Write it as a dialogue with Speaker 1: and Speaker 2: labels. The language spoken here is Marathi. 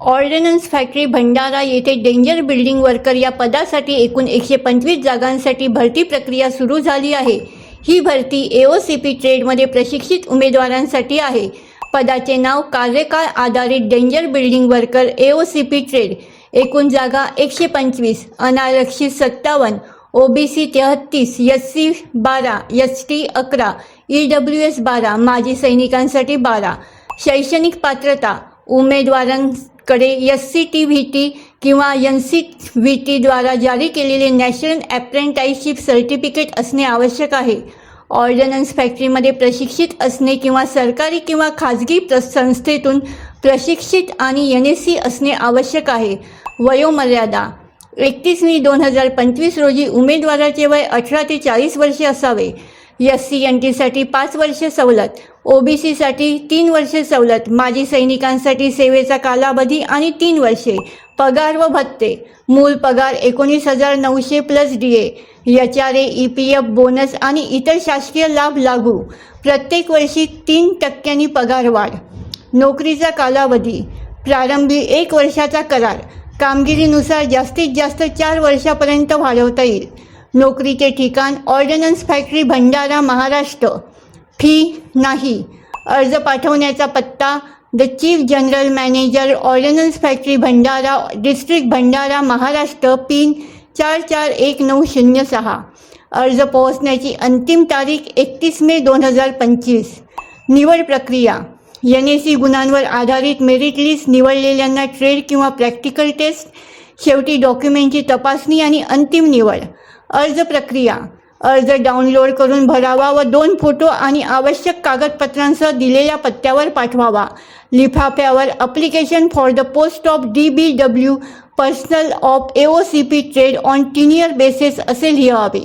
Speaker 1: ऑर्डनन्स फॅक्टरी भंडारा येथे डेंजर बिल्डिंग वर्कर या पदासाठी एकूण एकशे पंचवीस जागांसाठी भरती प्रक्रिया सुरू झाली आहे. ही भरती एओ सी पी ट्रेडमध्ये प्रशिक्षित उमेदवारांसाठी आहे. पदाचे नाव कार्यकाळ आधारित danger building worker AO C P trade एकूण जागा एकशे पंचवीस अनारक्षित सत्तावन्न ओ बी सी तेहत्तीस एस सी बारा एस टी अकरा ई डब्ल्यू एस बारा माजी सैनिकांसाठी बारा. शैक्षणिक पात्रता उमेदवारांकडे S C T V T किंवा एन सी व्ही टीद्वारा जारी केलेले नॅशनल अप्रेंटाईसशिप सर्टिफिकेट असणे आवश्यक आहे. ऑर्डनन्स फॅक्टरीमध्ये प्रशिक्षित असणे किंवा सरकारी किंवा खाजगी प्र संस्थेतून प्रशिक्षित आणि एन एस सी असणे आवश्यक आहे. वयोमर्यादा. एकतीस मे दोन हजार पंचवीस रोजी उमेदवाराचे वय अठरा ते चाळीस वर्षे असावे. एस सी एन टीसाठी पाच वर्षे सवलत. ओ बी सीसाठी तीन वर्षे सवलत माजी सैनिकांसाठी सेवेचा कालावधी आणि तीन वर्षे पगार व भत्ते. मूळ पगार एकोणीस हजार नऊशे plus D A H R A E P F bonus आणि इतर शासकीय लाभ लागू. प्रत्येक वर्षी तीन टक्क्यांनी पगार वाढ. नोकरीचा कालावधी प्रारंभी एक वर्षाचा करार. कामगिरीनुसार जास्तीत जास्त चार वर्षापर्यंत वाढवता येईल. नोकरीचे ठिकाण ordnance factory Bhandara Maharashtra. Fee नाही. अर्ज पाठवण्याचा पत्ता the chief general manager ordnance factory Bhandara district Bhandara Maharashtra pin चार चार एक नऊ शून्य सहा अर्ज पोहोचण्याची अंतिम तारीख एकतीस मे दोन हजार पंचवीस. निवड प्रक्रिया. एन ए सी गुणांवर आधारित मेरिट लिस्ट निवडलेल्यांना ट्रेड किंवा प्रॅक्टिकल टेस्ट शेवटी डॉक्युमेंटची तपासणी आणि अंतिम निवड. अर्ज प्रक्रिया. अर्ज डाउनलोड करून भरावा व दोन फोटो आणि आवश्यक कागदपत्रांसह दिलेल्या पत्त्यावर पाठवावा. लिफाफ्यावर application for the post of D B W personnel of A O C P trade on tenure basis असे लिहावे.